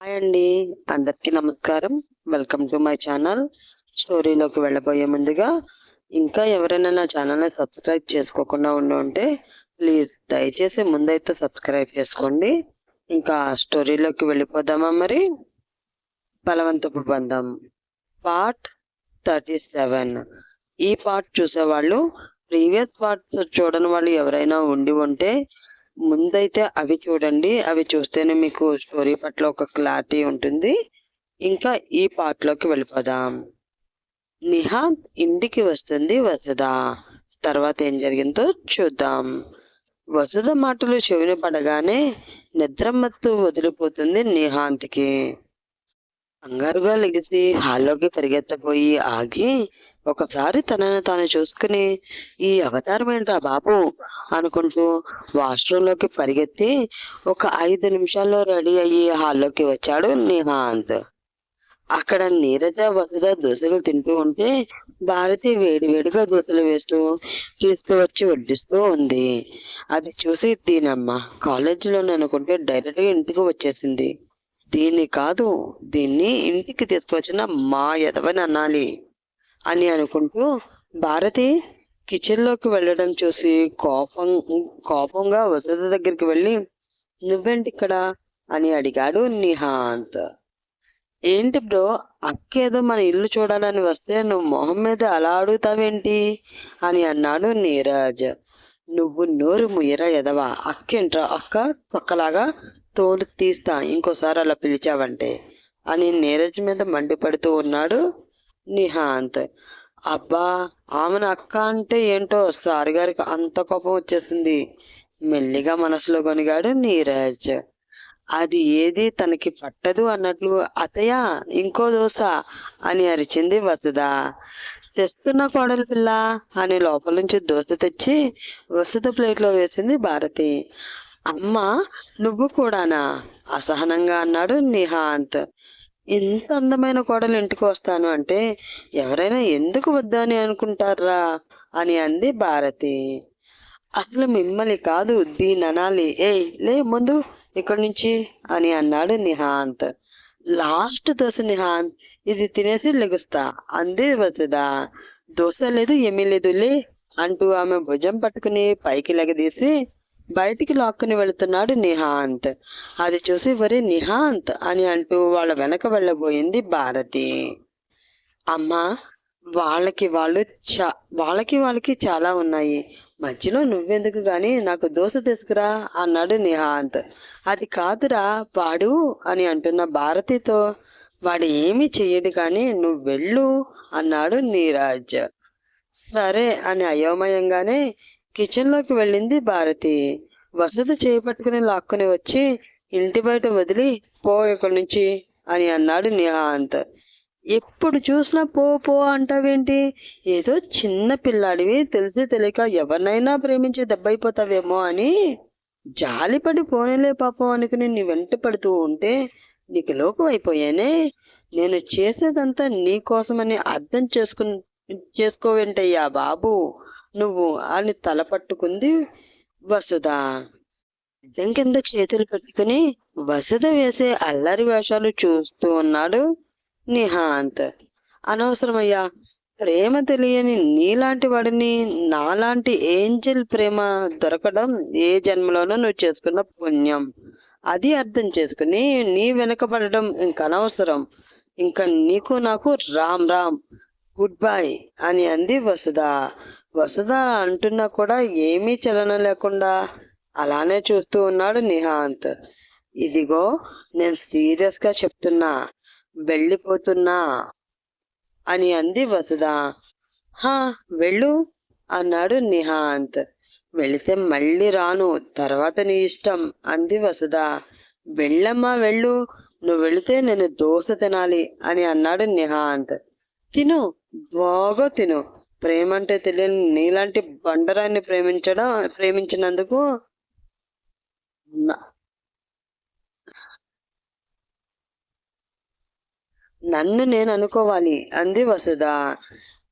Hi అండి అందరికీ నమస్కారం. వెల్కమ్ టు మై ఛానల్ స్టోరీలోకి వెళ్ళబోయే ముందుగా ఇంకా ఎవరైనా నా ఛానల్ని సబ్స్క్రైబ్ చేసుకోకుండా ఉండి ఉంటే ప్లీజ్ దయచేసి ముందైతే సబ్స్క్రైబ్ చేసుకోండి. ఇంకా స్టోరీలోకి వెళ్ళిపోదామా మరి? బలవంతపు బంధం. పార్ట్ థర్టీ సెవెన్ ఈ పార్ట్ చూసేవాళ్ళు ప్రీవియస్ పార్ట్స్ చూడని వాళ్ళు ఎవరైనా ఉండి ఉంటే ముందైతే అవి చూడండి. అవి చూస్తేనే మీకు స్టోరీ పట్ల ఒక క్లారిటీ ఉంటుంది. ఇంకా ఈ పార్ట్లోకి వెళ్ళిపోదాం. నిహాద్ ఇంటికి వస్తుంది వసుధ. తర్వాత ఏం జరిగిందో చూద్దాం. వసుధ మాటలు చెవిన పడగానే నిద్రమత్తు వదిలిపోతుంది నిహాంత్కి. కంగారుగా లెగిసి హాల్లోకి పరిగెత్తపోయి ఆగి ఒకసారి తనని తాను చూసుకుని ఈ అవతారం ఏంట్రా బాబు అనుకుంటూ వాష్రూంలోకి పరిగెత్తి ఒక ఐదు నిమిషాల్లో రెడీ అయ్యి హాల్లోకి వచ్చాడు నిహాంత్. అక్కడ నీరజ వసుధ దోశలు తింటూ ఉంటే భారతి వేడివేడిగా దోశలు వేస్తూ తీసుకువచ్చి వడ్డిస్తూ ఉంది. అది చూసి దీనమ్మ కాలేజీలోనే అనుకుంటే డైరెక్ట్గా ఇంటికి వచ్చేసింది. దీన్ని కాదు దీన్ని ఇంటికి తీసుకువచ్చిన మా ఎదవని అనాలి. అని అనుకుంటూ భారతి కిచెన్లోకి వెళ్ళడం చూసి కోపం కోపంగా వసత దగ్గరికి వెళ్ళి నువ్వేంటి ఇక్కడ? అని అడిగాడు నిహాంత్. ఏంటి బ్రో అక్కేదో మన ఇల్లు చూడాలని వస్తే నువ్వు మొహం మీద అలా అడుగుతావేంటి? అని అన్నాడు నీరజ్. నువ్వు నోరు ముయ్యరా ఎదవా అక్కేంట్రా? అక్క పక్కలాగా తోలు తీస్తా ఇంకోసారి అలా పిలిచావంటే? అని నీరజ్ మీద మండిపడుతూ ఉన్నాడు నిహాంత్. అబ్బా ఆమెను అక్క అంటే ఏంటో సార్ గారికి అంత కోపం వచ్చేసింది. మెల్లిగా మనసులో కొనిగాడు నీరజ్. అది ఏది తనకి పట్టదు అన్నట్లు అతయ్య ఇంకో దోశ అని అరిచింది వసుధ. తెస్తున్న కోడలు పిల్ల అని లోపల నుంచి దోశ తెచ్చి వసుధ ప్లేట్లో వేసింది భారతి. అమ్మ నువ్వు కూడానా? అసహనంగా అన్నాడు నిహాంత్. ఎంత అందమైన కోడలు ఇంటికి వస్తాను అంటే ఎవరైనా ఎందుకు వద్దని అనుకుంటారా? అని అంది భారతి. అసలు మిమ్మల్ని కాదు దీని అనాలి ఏయ్ లే ముందు ఇక్కడి నుంచి అని అన్నాడు నిహాంత్. లాస్ట్ దోశ నిహాంత్ ఇది తినేసి లెగుస్తా అంది వసుద దోశ లేదు ఏమీ లేదు లే అంటూ ఆమె భుజం పట్టుకుని పైకి లెగదీసి బయటికి లాక్కుని వెళుతున్నాడు నిహాంత్. అది చూసి వరే నిహాంత్ అని అంటూ వాళ్ళ వెనక వెళ్ళబోయింది భారతి. అమ్మా వాళ్ళకి వాళ్ళు చా వాళ్ళకి వాళ్ళకి చాలా ఉన్నాయి. మధ్యలో నువ్వెందుకు కానీ నాకు దోశ తీసుకురా అన్నాడు నిహాంత్. అది కాదురా వాడు అని అంటున్న భారతితో వాడు ఏమీ చెయ్యడు కానీ నువ్వు వెళ్ళు అన్నాడు నీరాజ్. సరే అని అయోమయంగానే కిచెన్లోకి వెళ్ళింది భారతి. వసత చేపట్టుకుని లాక్కుని వచ్చి ఇంటి బయట వదిలి పో ఇక్కడి నుంచి అని అన్నాడు నిహాంత్. ఎప్పుడు చూసినా పో పో అంటావేంటి? ఏదో చిన్న పిల్లాడివి తెలిసి తెలియక ఎవరినైనా ప్రేమించి దెబ్బైపోతావేమో అని జాలిపడి పోనేలే పాపం అనుకుని నీ వెంట పడుతూ ఉంటే నీకు లోకం అయిపోయానే. నేను చేసేదంతా నీ కోసమని అర్థం చేసుకు చేసుకోవేంటయ్యా బాబు? నువ్వు అని తల పట్టుకుంది వసుధ. అద్దం కింద చేతులు పెట్టుకుని వసుధ వేసే అల్లరి వేషాలు చూస్తూ ఉన్నాడు నిహాంత్. అనవసరమయ్యా ప్రేమ తెలియని నీలాంటి వాడిని నాలాంటి ఏంజల్ ప్రేమ దొరకడం ఏ జన్మలోనో నువ్వు చేసుకున్న పుణ్యం. అది అర్థం చేసుకుని నీ వెనకబడడం ఇంకనవసరం ఇంకా నీకు నాకు రామ్ రామ్ గుడ్ బై అని అంది వసుధ. వసుధ అంటున్నా కూడా ఏమీ చలనం లేకుండా అలానే చూస్తూ ఉన్నాడు నిహాంత్. ఇదిగో నేను సీరియస్గా చెప్తున్నా వెళ్ళిపోతున్నా అని అంది వసుధ. హా వెళ్ళు అన్నాడు నిహాంత్. వెళితే మళ్ళీ రాను తర్వాత నీ ఇష్టం అంది వసుధ. వెళ్ళమ్మా వెళ్ళు. నువ్వు వెళితే నేను దోశ తినాలి అని అన్నాడు నిహాంత్. తిను బాగా తిను ప్రేమ అంటే తెలియని నీలాంటి బండరాన్ని ప్రేమించడం ప్రేమించినందుకు నన్ను నేను అనుకోవాలి. అంది వసుధ.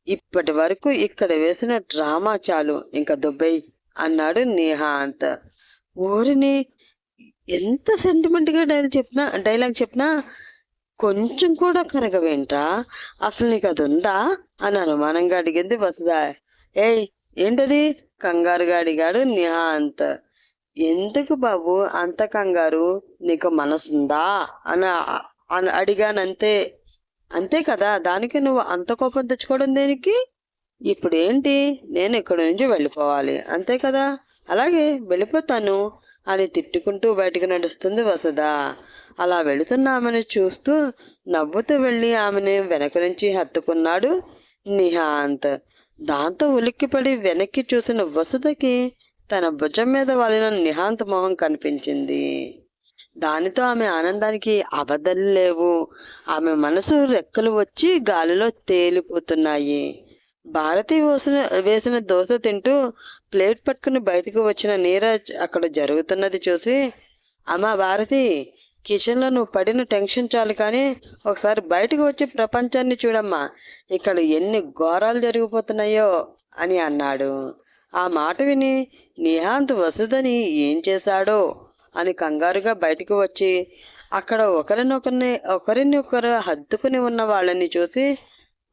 ఇప్పటి వరకు ఇక్కడ వేసిన డ్రామా చాలు. ఇంకా దుబ్బై అన్నాడు నిహాంత్. ఊరిని ఎంత సెంటిమెంట్గా డైలాగ్ చెప్పినా డైలాగ్ చెప్పినా కొంచెం కూడా కరగవేంట్రా? అసలు నీకు అది ఉందా అని అనుమానంగా అడిగింది వసుదా ఏయ్ ఏంటది? కంగారుగా అడిగాడు నిహాంత్. ఎందుకు బాబు అంత కంగారు? నీకు మనసుందా? అని అడిగానంతే. అంతే కదా? దానికి నువ్వు అంత కోపం తెచ్చుకోవడం దేనికి? ఇప్పుడు ఏంటి నేను ఇక్కడి నుంచి వెళ్ళిపోవాలి. అంతే కదా? అలాగే వెళ్ళిపోతాను అని తిట్టుకుంటూ బయటకు నడుస్తుంది వసుదా అలా వెళుతున్న ఆమెను చూస్తూ నవ్వుతూ వెళ్ళి ఆమెను వెనక నుంచి హత్తుకున్నాడు నిహాంత్. దాంతో ఉలిక్కిపడి వెనక్కి చూసిన వసుధకి తన భుజం మీద వాలిన నిహాంత్ మొహం కనిపించింది. దానితో ఆమె ఆనందానికి అవధలు లేవు. ఆమె మనసు రెక్కలు వచ్చి గాలిలో తేలిపోతున్నాయి. భారతి వేసిన వేసిన దోశ తింటూ ప్లేట్ పట్టుకుని బయటకు వచ్చిన నీరజ్ అక్కడ జరుగుతున్నది చూసి అమ్మా భారతి కిచెన్లో నువ్వు పడిన టెన్షన్ చాలు కానీ ఒకసారి బయటకు వచ్చి ప్రపంచాన్ని చూడమ్మా. ఇక్కడ ఎన్ని ఘోరాలు జరిగిపోతున్నాయో అని అన్నాడు. ఆ మాట విని నిహాంత్ వసుదని ఏం చేశాడో అని కంగారుగా బయటకు వచ్చి అక్కడ ఒకరినొకరిని ఒకరిని ఒకరు హద్దుకుని ఉన్న వాళ్ళని చూసి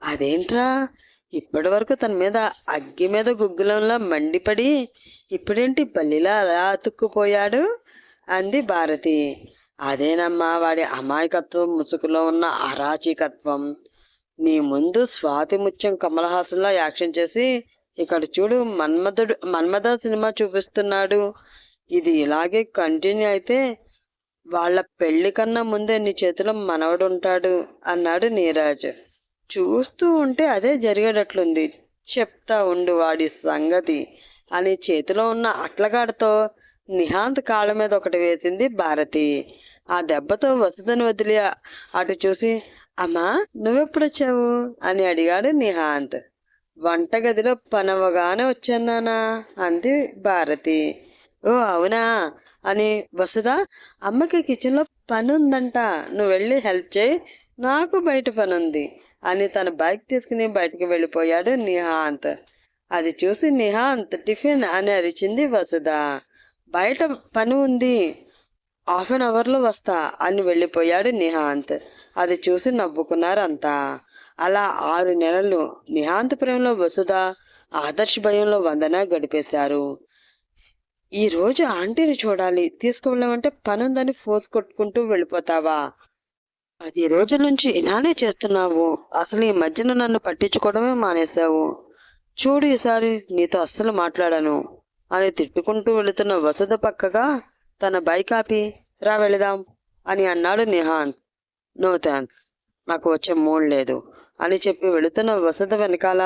అదేంట్రా? ఇప్పటి వరకు తన మీద అగ్గి మీద గుగ్గులంలా మండిపడి ఇప్పుడేంటి బల్లిలా అలా అతుక్కుపోయాడు? అంది భారతి. అదేనమ్మా వాడి అమాయకత్వం ముసుగులో ఉన్న అరాచకత్వం. నీ ముందు స్వాతి ముత్యం కమలహాసన్లో యాక్షన్ చేసి ఇక్కడ చూడు మన్మధుడు మన్మథ సినిమా చూపిస్తున్నాడు. ఇది ఇలాగే కంటిన్యూ అయితే వాళ్ళ పెళ్ళి కన్నా ముందే నీ చేతిలో మనవడు ఉంటాడు అన్నాడు నీరాజ్. చూస్తూ ఉంటే అదే జరిగేటట్లుంది. చెప్తా ఉండు వాడి సంగతి అని చేతిలో ఉన్న అట్లగాడితో నిహాంత్ కాళ్ళ మీద ఒకటి వేసింది భారతి. ఆ దెబ్బతో వసుదని వదిలి అటు చూసి అమ్మా నువ్వెప్పుడొచ్చావు? అని అడిగాడు నిహాంత్. వంటగదిలో పనవగానే వచ్చానా అంది భారతి. ఓ అవునా? అని వసుద అమ్మకి కిచెన్లో పని ఉందంట నువ్వు వెళ్ళి హెల్ప్ చేయి నాకు బయట పని ఉంది అని తన బైక్ తీసుకుని బయటికి వెళ్ళిపోయాడు నిహాంత్. అది చూసి నిహాంత్ టిఫిన్ అని అరిచింది వసుధ. బయట పని ఉంది. హాఫ్ అన్ అవర్లో వస్తా అని వెళ్ళిపోయాడు నిహాంత్. అది చూసి నవ్వుకున్నారు అంతా అలా ఆరు నెలలు నిహాంత్ ప్రేమలో వసుధ ఆదర్శ్ భయంలో వందన గడిపేశారు. ఈరోజు ఆంటీని చూడాలి తీసుకువెళ్ళమంటే పని ఉందని ఫోర్స్ కొట్టుకుంటూ వెళ్ళిపోతావా? పది రోజుల నుంచి ఇలానే చేస్తున్నావు. అసలు ఈ మధ్యన నన్ను పట్టించుకోవడమే మానేశావు. చూడు ఈసారి నీతో అస్సలు మాట్లాడాను. అని తిట్టుకుంటూ వెళుతున్న వసుధ పక్కగా తన బైక్ ఆపి రా వెళదాం అని అన్నాడు నిహాంత్. నో థ్యాంక్స్ నాకు వచ్చే మూడ్ లేదు అని చెప్పి వెళుతున్న వసత వెనకాల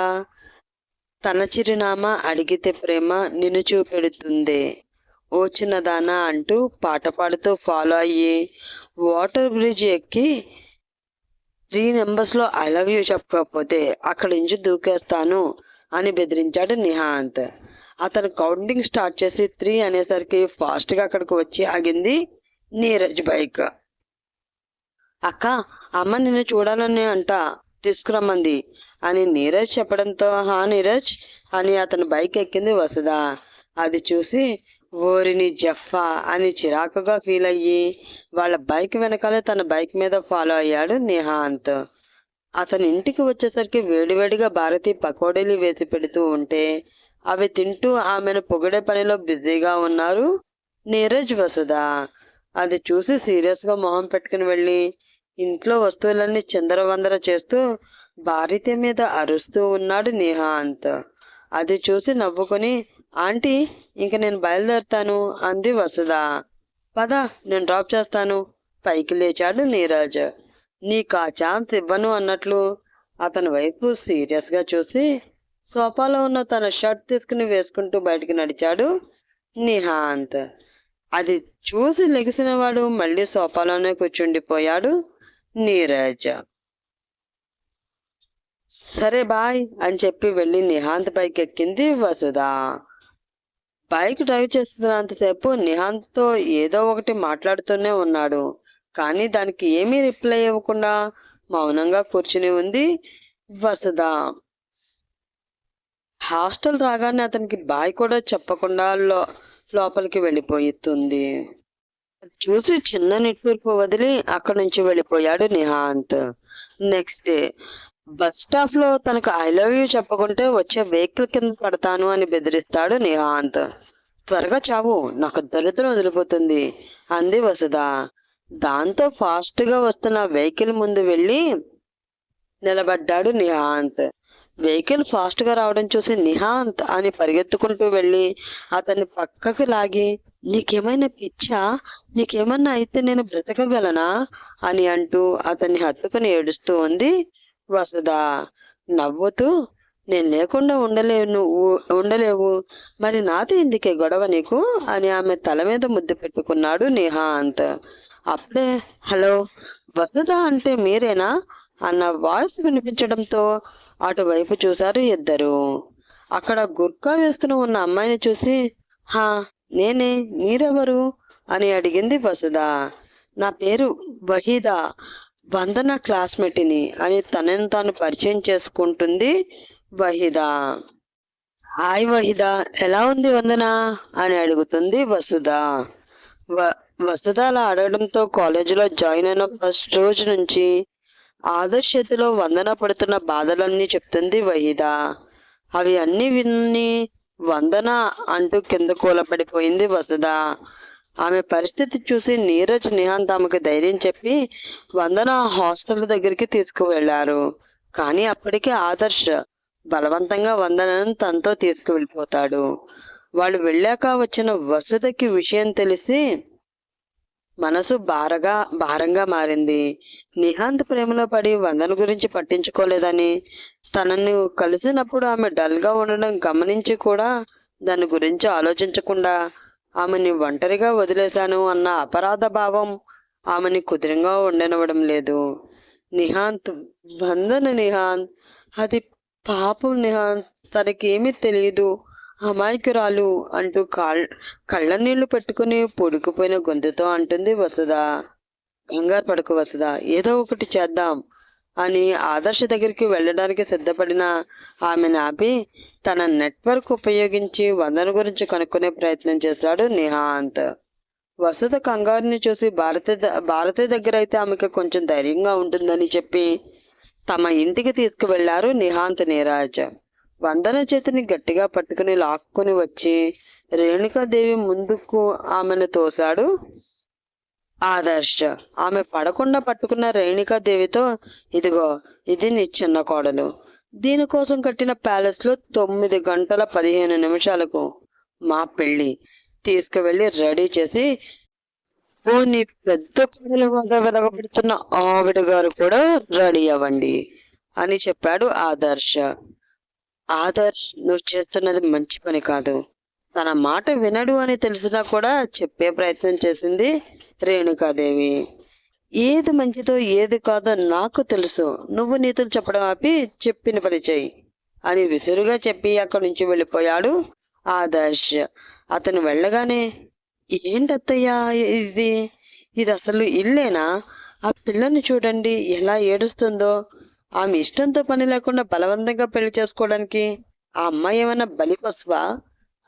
తన చిరునామా అడిగితే ప్రేమ నిన్ను చూపెడుతుంది. ఓ చిన్నదానా అంటూ పాట పాడుతూ ఫాలో అయ్యి వాటర్ బ్రిడ్జ్ ఎక్కి త్రీ నెంబర్స్లో ఐ లవ్ యూ చెప్పకపోతే అక్కడి నుంచి దూకేస్తాను అని బెదిరించాడు నిహాంత్. అతను కౌంటింగ్ స్టార్ట్ చేసి త్రీ అనేసరికి ఫాస్ట్గా అక్కడికి వచ్చి ఆగింది నీరజ్ బైక్. అక్క అమ్మ నిన్ను చూడాలని అంట తీసుకురమ్మంది అని నీరజ్ చెప్పడంతో హా నీరజ్ అని అతని బైక్ ఎక్కింది వసుధ. అది చూసి ఓరిని జఫా అని చిరాకుగా ఫీల్ అయ్యి వాళ్ళ బైక్ వెనకాలే తన బైక్ మీద ఫాలో అయ్యాడు నిహాంత్. అతని ఇంటికి వచ్చేసరికి వేడివేడిగా భారతి పకోడీలు వేసి పెడుతూ ఉంటే అవి తింటూ ఆమెను పొగిడే పనిలో బిజీగా ఉన్నారు నీరజ్ వసుధ. అది చూసి సీరియస్గా మొహం పెట్టుకుని వెళ్ళి ఇంట్లో వస్తువులన్నీ చిందరవందర చేస్తూ భారతి మీద అరుస్తూ ఉన్నాడు నిహాంత్. అది చూసి నవ్వుకొని ఆంటీ ఇంక నేను బయలుదేరుతాను అంది వసుధ. పద నేను డ్రాప్ చేస్తాను పైకి లేచాడు నీరజ్. నీకు ఆ ఛాన్స్ ఇవ్వను అన్నట్లు అతని వైపు సీరియస్గా చూసి సోఫాలో ఉన్న తన షర్ట్ తీసుకుని వేసుకుంటూ బయటికి నడిచాడు నిహాంత్. అది చూసి లెగిసిన వాడు మళ్ళీ సోఫాలోనే కూర్చుండిపోయాడు నీరజ్. సరే బాయ్ అని చెప్పి వెళ్ళి నిహాంత్ బైక్ ఎక్కింది వసుధ. బైక్ డ్రైవ్ చేస్తున్నంతసేపు నిహాంత్తో ఏదో ఒకటి మాట్లాడుతూనే ఉన్నాడు. కానీ దానికి ఏమీ రిప్లై ఇవ్వకుండా మౌనంగా కూర్చుని ఉంది వసుధ. హాస్టల్ రాగానే అతనికి బాయ్ కూడా చెప్పకుండా లో లోపలికి వెళ్ళిపోతుంది. చూసి చిన్న నిట్టూర్పు వదిలి అక్కడి నుంచి వెళ్ళిపోయాడు నిహాంత్. నెక్స్ట్ డే బస్ స్టాప్లో తనకు ఐ లవ్ యూ చెప్పకుంటే వచ్చే వెహికల్ కింద పడతాను అని బెదిరిస్తాడు నిహాంత్. త్వరగా చావు నాకు దరిద్రం వదిలిపోతుంది అంది వసుధ. దాంతో ఫాస్ట్గా వస్తున్న వెహికల్ ముందు వెళ్ళి నిలబడ్డాడు నిహాంత్. వెహికల్ ఫాస్ట్గా రావడం చూసి నిహాంత్ అని పరిగెత్తుకుంటూ వెళ్ళి అతన్ని పక్కకు లాగి నీకేమైనా పిచ్చా? నీకేమన్నా అయితే నేను బ్రతకగలనా? అని అంటూ అతన్ని హత్తుకుని ఏడుస్తూ ఉంది వసుధ. నవ్వుతూ నేను లేకుండా ఉండలేను ఉండలేవు. మరి నాతో ఎందుకే గొడవ నీకు? అని ఆమె తల మీద ముద్దు పెట్టుకున్నాడు నిహాంత్. అప్పుడే హలో వసుధ అంటే మీరేనా? అన్న వాయిస్ వినిపించడంతో అటువైపు చూశారు ఇద్దరు. అక్కడ గుర్కా వేసుకుని ఉన్న అమ్మాయిని చూసి హా నేనే మీరెవరు? అని అడిగింది వసుధ. నా పేరు వహీదా వందన క్లాస్మేట్ని అని తనని తాను పరిచయం చేసుకుంటుంది వహీదా. హాయ్ వహీదా ఎలా ఉంది వందన? అని అడుగుతుంది వసుధ. వ వసుధ అలా అడగడంతో కాలేజీలో జాయిన్ అయిన ఫస్ట్ రోజు నుంచి ఆదర్శ చేతిలో వందన పడుతున్న బాధలన్నీ చెప్తుంది వహీదా. అవి అన్ని విన్ని వందన అంటూ కింద కూలపడిపోయింది వసుధ. ఆమె పరిస్థితి చూసి నీరజ్ నిహాన్ తమకు ధైర్యం చెప్పి వందన హాస్టల్ దగ్గరికి తీసుకువెళ్ళారు కానీ అప్పటికే ఆదర్శ్ బలవంతంగా వందనను తనతో తీసుకువెళ్ళిపోతాడు. వాళ్ళు వెళ్ళాక వచ్చిన వసుధకి విషయం తెలిసి మనసు భారగా భారంగా మారింది. నిహాంత్ ప్రేమలో పడి వందన గురించి పట్టించుకోలేదని తనను కలిసినప్పుడు ఆమె డల్గా ఉండడం గమనించి కూడా దాని గురించి ఆలోచించకుండా ఆమెని ఒంటరిగా వదిలేశాను అన్న అపరాధ భావం ఆమెని కుదిరంగా ఉండనివ్వడం లేదు. నిహాంత్ వందన నిహాంత్ అది పాపం నిహాంత్ తనకేమీ తెలియదు అమాయకురాలు అంటూ కాళ్ కళ్ళ నీళ్ళు పెట్టుకుని పొడుకుపోయిన గొంతుతో అంటుంది వసుధ. కంగారు పడకు వసుధ ఏదో ఒకటి చేద్దాం అని ఆదర్శ దగ్గరికి వెళ్ళడానికి సిద్ధపడిన ఆమెను ఆపి తన నెట్వర్క్ ఉపయోగించి వందన గురించి కనుక్కునే ప్రయత్నం చేశాడు నిహాంత్. వసుధ కంగారుని చూసి భారతి ద- భారతి దగ్గర అయితే ఆమెకు కొంచెం ధైర్యంగా ఉంటుందని చెప్పి తమ ఇంటికి తీసుకువెళ్ళారు నిహాంత్ నీరాజ్. వందన చేతిని గట్టిగా పట్టుకుని లాక్కుని వచ్చి రేణుకాదేవి ముందుకు ఆమెను తోశాడు. ఆదర్శ్. ఆమె పడకుండా పట్టుకున్న రేణుకాదేవితో ఇదిగో ఇది నీ చిన్న కోడలు. దీనికోసం కట్టిన ప్యాలెస్లో తొమ్మిది గంటల పదిహేను నిమిషాలకు మా పెళ్ళి తీసుకువెళ్ళి రెడీ చేసి ఓ నీ పెద్ద కోడలు వద్ద వెలగబడుతున్న ఆవిడ గారు కూడా రెడీ అవ్వండి అని చెప్పాడు ఆదర్శ. ఆదర్శ్ నువ్వు చేస్తున్నది మంచి పని కాదు. తన మాట వినడు అని తెలిసినా కూడా చెప్పే ప్రయత్నం చేసింది రేణుకాదేవి. ఏది మంచిదో ఏది కాదో నాకు తెలుసు. నువ్వు నీతులు చెప్పడం ఆపి చెప్పిన పని చేయి అని విసురుగా చెప్పి అక్కడి నుంచి వెళ్ళిపోయాడు ఆదర్శ్. అతను వెళ్ళగానే ఏంటత్తయ్యా ఇది? ఇది అసలు ఇల్లేనా? ఆ పిల్లని చూడండి ఎలా ఏడుస్తుందో. ఆమె ఇష్టంతో పని లేకుండా బలవంతంగా పెళ్ళి చేసుకోవడానికి ఆ అమ్మాయి ఏమైనా బలి పశువా?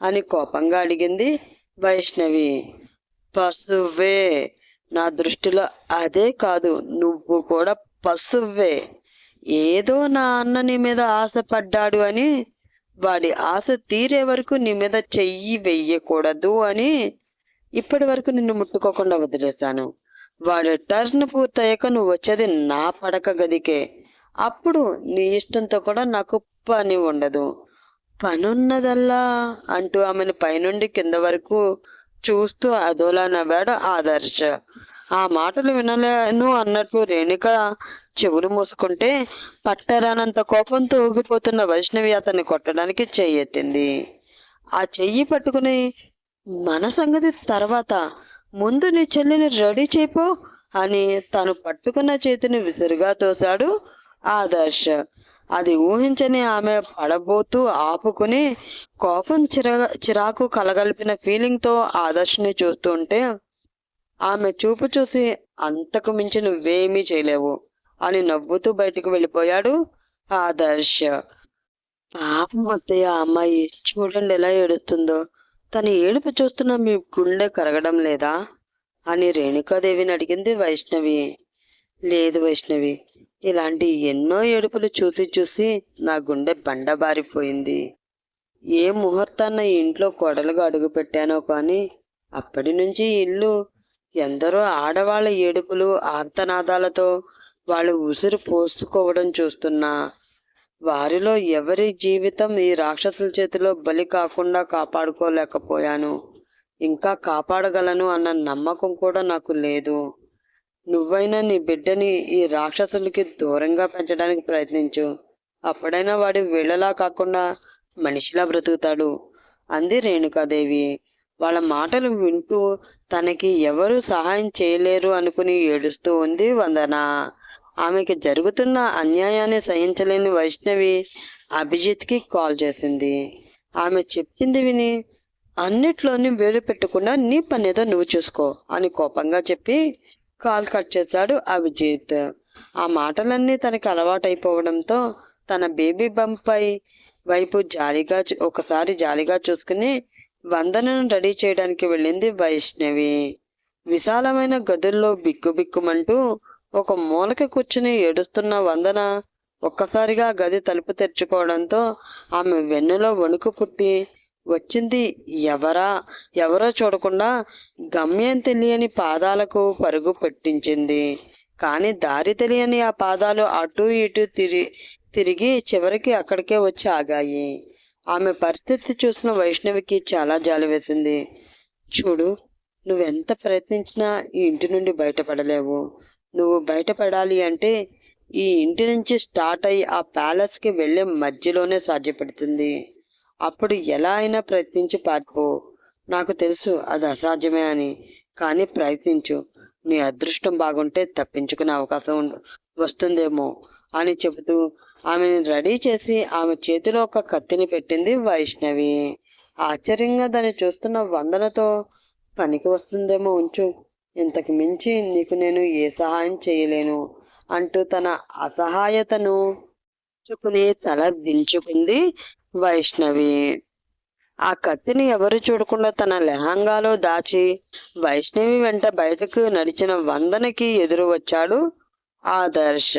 అని కోపంగా అడిగింది వైష్ణవి. పశువే నా దృష్టిలో అదే కాదు నువ్వు కూడా పశువే. ఏదో నా అన్న నీ మీద ఆశపడ్డాడు అని వాడి ఆశ తీరే వరకు నీ మీద చెయ్యి వెయ్యకూడదు అని ఇప్పటి వరకు నిన్ను ముట్టుకోకుండా వదిలేశాను. వాడు టర్న్ పూర్తయ్యాక నువ్వు వచ్చేది నా పడక గదికే. అప్పుడు నీ ఇష్టంతో కూడా నాకు పని ఉండదు. పనున్నదల్లా అంటూ ఆమెను పైనుండి కింద వరకు చూస్తూ అదోలా నవ్వాడు ఆదర్శ్. ఆ మాటలు వినలేను అన్నట్లు రేణుక చెవులు మూసుకుంటే పట్టరానంత కోపంతో ఊగిపోతున్న వైష్ణవి అతన్ని కొట్టడానికి చెయ్యెత్తింది ఆ చెయ్యి పట్టుకుని మన సంగతి తర్వాత ముందు నీ చెల్లిని రెడీ చేపో అని తను పట్టుకున్న చేతిని విసురుగా తోశాడు ఆదర్శ్. అది ఊహించని ఆమె పడబోతూ ఆపుకుని కోపం చిర చిరాకు కలగలిపిన ఫీలింగ్తో ఆదర్శ్ని చూస్తుంటే ఆమె చూపు చూసి అంతకు మించి నువ్వేమీ చేయలేవు అని నవ్వుతూ బయటికి వెళ్ళిపోయాడు ఆదర్శ్. పాపం అత్తయ్య అమ్మాయి చూడండి ఎలా ఏడుస్తుందో. తను ఏడుపు చూస్తున్న మీ గుండె కరగడం లేదా? అని రేణుకాదేవిని అడిగింది వైష్ణవి. లేదు వైష్ణవి ఇలాంటి ఎన్నో ఏడుపులు చూసి చూసి నా గుండె బండబారిపోయింది. ఏ ముహూర్తాన్న ఇంట్లో కొడలుగా అడుగు పెట్టానో కానీ అప్పటి నుంచి ఇల్లు ఎందరో ఆడవాళ్ళ ఏడుపులు ఆర్తనాదాలతో వాళ్ళు ఉసిరు పోసుకోవడం చూస్తున్నా. వారిలో ఎవరి జీవితం ఈ రాక్షసుల చేతిలో బలి కాకుండా కాపాడుకోలేకపోయాను. ఇంకా కాపాడగలను అన్న నమ్మకం కూడా నాకు లేదు. నువ్వైనా నీ బిడ్డని ఈ రాక్షసులకి దూరంగా పెంచడానికి ప్రయత్నించు. అప్పుడైనా వాడి వీళ్ళలా కాకుండా మనిషిలా బ్రతుకుతాడు. అంది రేణుకాదేవి. వాళ్ళ మాటలు వింటూ తనకి ఎవరు సహాయం చేయలేరు అనుకుని ఏడుస్తూ ఉంది వందన. ఆమెకి జరుగుతున్న అన్యాయాన్ని సహించలేని వైష్ణవి అభిజిత్కి కాల్ చేసింది. ఆమె చెప్పింది విని అన్నిట్లోని వేలు పెట్టకుండా నీ పనేదో నువ్వు చూసుకో అని కోపంగా చెప్పి కాల్ కట్ చేశాడు అభిజిత్. ఆ మాటలన్నీ తనకి అలవాటైపోవడంతో తన బేబీ బంపై వైపు జాలిగా ఒకసారి జాలిగా చూసుకుని వందనను రెడీ చేయడానికి వెళ్ళింది వైష్ణవి. విశాలమైన గదుల్లో బిక్కుబిక్కుమంటూ ఒక మూలకి కూర్చుని ఏడుస్తున్న వందన ఒక్కసారిగా గది తలుపు తెరుచుకోవడంతో ఆమె వెన్నులో వణుకు పుట్టి వచ్చింది. ఎవరా ఎవరో చూడకుండా గమ్యం తెలియని పాదాలకు పరుగు పెట్టించింది. కానీ దారి తెలియని ఆ పాదాలు అటు ఇటు తిరి తిరిగి చివరికి అక్కడికే వచ్చి ఆగాయి. ఆమె పరిస్థితి చూసిన వైష్ణవికి చాలా జాలి వేసింది. చూడు నువ్వెంత ప్రయత్నించినా ఈ ఇంటి నుండి బయటపడలేవు. నువ్వు బయటపడాలి అంటే ఈ ఇంటి నుంచి స్టార్ట్ అయ్యి ఆ ప్యాలెస్కి వెళ్ళే మధ్యలోనే సాధ్యపడుతుంది. అప్పుడు ఎలా అయినా ప్రయత్నించి పారిపో నాకు తెలుసు అది అసాధ్యమే అని. కానీ ప్రయత్నించు. నీ అదృష్టం బాగుంటే తప్పించుకునే అవకాశం వస్తుందేమో అని చెబుతూ ఆమెను రెడీ చేసి ఆమె చేతిలో ఒక కత్తిని పెట్టింది వైష్ణవి. ఆశ్చర్యంగా దాన్ని చూస్తున్న వందనతో పనికి వస్తుందేమో ఉంచు. ఇంతకు మించి నీకు నేను ఏ సహాయం చేయలేను అంటూ తన అసహాయతను చుకుని తల దించుకుంది వైష్ణవి ఆ కత్తిని ఎవరు చూడకుండా తన లెహంగాలో దాచి వైష్ణవి వెంట బయటకు నడిచిన వందనకి ఎదురు వచ్చాడు ఆదర్శ్.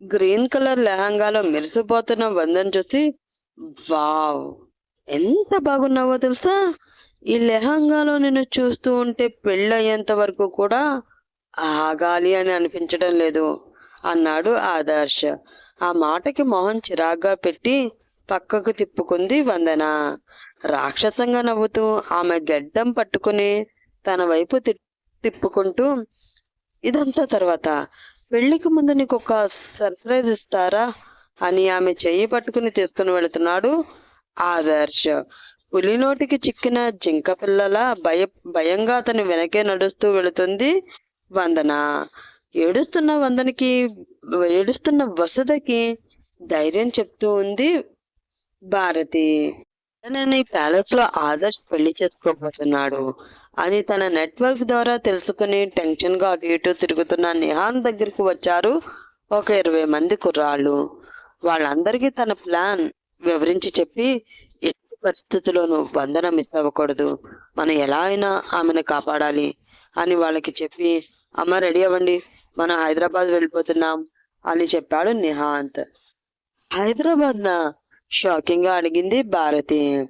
గ్రీన్ కలర్ లెహంగాలో మెరిసిపోతున్న వందన చూసి వావ్! ఎంత బాగున్నావో తెలుసా? ఈ లెహంగాలో నిన్ను చూస్తూ ఉంటే పెళ్ళయ్యేంత వరకు కూడా ఆగాలి అని అనిపించడం లేదు అన్నాడు ఆదర్శ్. ఆ మాటకి మొహం చిరాగ్గా పెట్టి పక్కకు తిప్పుకుంది వందన. రాక్షసంగా నవ్వుతూ ఆమె గడ్డం పట్టుకుని తన వైపు తి- తిప్పుకుంటూ ఇదంతా తర్వాత. పెళ్ళికి ముందు నీకు ఒక సర్ప్రైజ్ ఇస్తారా? అని ఆమె చెయ్యి పట్టుకుని తీసుకుని వెళుతున్నాడు ఆదర్శ్. పులి నోటికి చిక్కిన జింక పిల్లల భయ భయంగా అతని వెనకే నడుస్తూ వెళుతుంది వందన. ఏడుస్తున్న వందనకి ఏడుస్తున్న వసుదకి ధైర్యం చెప్తూ ఉంది భారతి తనని ప్యాలెస్లో ఆదర్శ్ పెళ్ళి చేసుకోబోతున్నాడు అని తన నెట్వర్క్ ద్వారా తెలుసుకుని టెన్షన్గా అటు ఇటు తిరుగుతున్న నిహాన్ దగ్గరకు వచ్చారు ఒక ఇరవై మంది కుర్రాళ్ళు. వాళ్ళందరికీ తన ప్లాన్ వివరించి చెప్పి ఎట్టి పరిస్థితుల్లోనూ వందన మిస్ అవ్వకూడదు. మనం ఎలా అయినా ఆమెను కాపాడాలి అని వాళ్ళకి చెప్పి అమ్మ రెడీ అవ్వండి. మనం హైదరాబాద్ వెళ్ళిపోతున్నాం అని చెప్పాడు నిహాంత్. హైదరాబాద్ షాకింగ్గా షాకింగ్గా అడిగింది భారతి.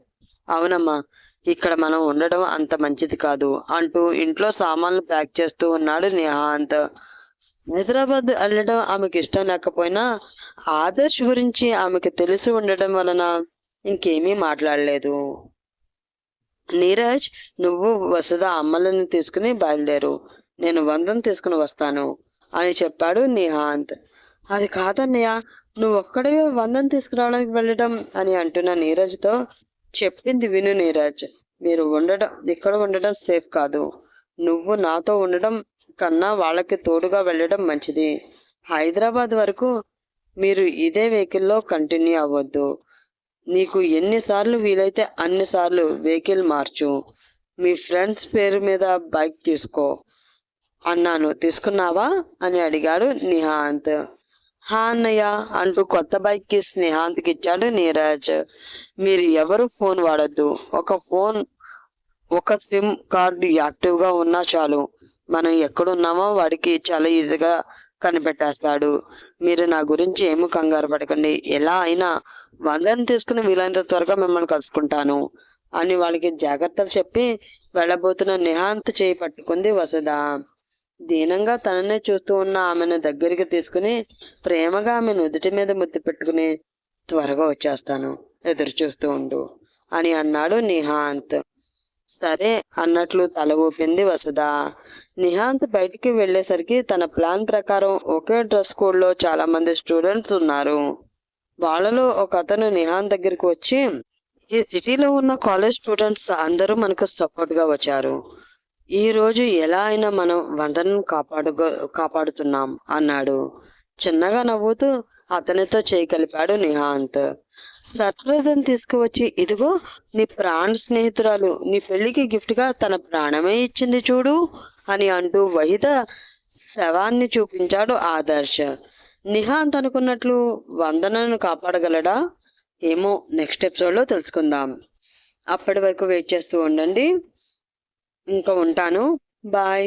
అవునమ్మా ఇక్కడ మనం ఉండడం అంత మంచిది కాదు అంటూ ఇంట్లో సామాన్లు ప్యాక్ చేస్తూ ఉన్నాడు నిహాంత్. హైదరాబాద్ వెళ్ళడం ఆమెకి ఇష్టం లేకపోయినా ఆదర్శ్ గురించి ఆమెకు తెలిసి ఉండడం వలన ఇంకేమీ మాట్లాడలేదు. నీరజ్ నువ్వు వసుధ అమ్మలను తీసుకుని బయలుదేరు. నేను వందం తీసుకుని వస్తాను అని చెప్పాడు నిహాంత్. అది కాదన్నయ్య నువ్వు ఒక్కడివే వందం తీసుకురావడానికి వెళ్ళడం అని అంటున్న నీరజ్తో చెప్పింది విను నీరజ్. మీరు ఉండడం ఇక్కడ ఉండడం సేఫ్ కాదు. నువ్వు నాతో ఉండడం కన్నా వాళ్ళకి తోడుగా వెళ్ళడం మంచిది. హైదరాబాద్ వరకు మీరు ఇదే వెహికల్లో కంటిన్యూ అవ్వద్దు. నీకు ఎన్నిసార్లు వీలైతే అన్నిసార్లు వెహికల్ మార్చు. మీ ఫ్రెండ్స్ పేరు మీద బైక్ తీసుకో. అన్నాను తీసుకున్నావా? అని అడిగాడు నిహాంత్. హా అన్నయ్య అంటూ కొత్త బైక్కి స్నేహాంత్కి ఇచ్చాడు నీరజ్. మీరు ఎవరు ఫోన్ వాడద్దు. ఒక ఫోన్ ఒక సిమ్ కార్డు యాక్టివ్గా ఉన్నా చాలు. మనం ఎక్కడున్నామో వాడికి చాలా ఈజీగా కనిపెట్టేస్తాడు. మీరు నా గురించి ఏమి కంగారు పడకండి. ఎలా అయినా వందని తీసుకుని వీలైనంత త్వరగా మిమ్మల్ని కలుసుకుంటాను అని వాళ్ళకి జాగ్రత్తలు చెప్పి వెళ్ళబోతున్న నిహాంత్ చేయి పట్టుకుంది వసుధ. దీనంగా తననే చూస్తూ ఉన్న ఆమెను దగ్గరికి తీసుకుని ప్రేమగా ఆమె నుదుటి మీద ముద్దు పెట్టుకుని త్వరగా వచ్చేస్తాను ఎదురు చూస్తూ ఉండు అని అన్నాడు నిహాంత్. సరే అన్నట్లు తల ఊపింది వసుధ. నిహాంత్ బయటికి వెళ్ళేసరికి తన ప్లాన్ ప్రకారం ఒకే డ్రెస్ కోడ్లో చాలా మంది స్టూడెంట్స్ ఉన్నారు. వాళ్ళలో ఒక అతను నిహాంత్ దగ్గరికి వచ్చి ఈ సిటీలో ఉన్న కాలేజ్ స్టూడెంట్స్ అందరూ మనకు సపోర్ట్గా వచ్చారు. ఈరోజు ఎలా అయినా మనం వందనను కాపాడుకో కాపాడుతున్నాం అన్నాడు. చిన్నగా నవ్వుతూ అతనితో చేయగలిపాడు నిహాంత్. సర్ప్రైజ్ అని తీసుకువచ్చి ఇదిగో నీ ప్రాణ స్నేహితురాలు నీ పెళ్ళికి గిఫ్ట్గా తన ప్రాణమే ఇచ్చింది చూడు అని అంటూ వహిత శవాన్ని చూపించాడు ఆదర్శ్. నిహాంత్ అనుకున్నట్లు వందనను కాపాడగలడా? ఏమో నెక్స్ట్ ఎపిసోడ్లో తెలుసుకుందాం. అప్పటి వరకు వెయిట్ చేస్తూ ఉండండి. ఇంకా ఉంటాను బాయ్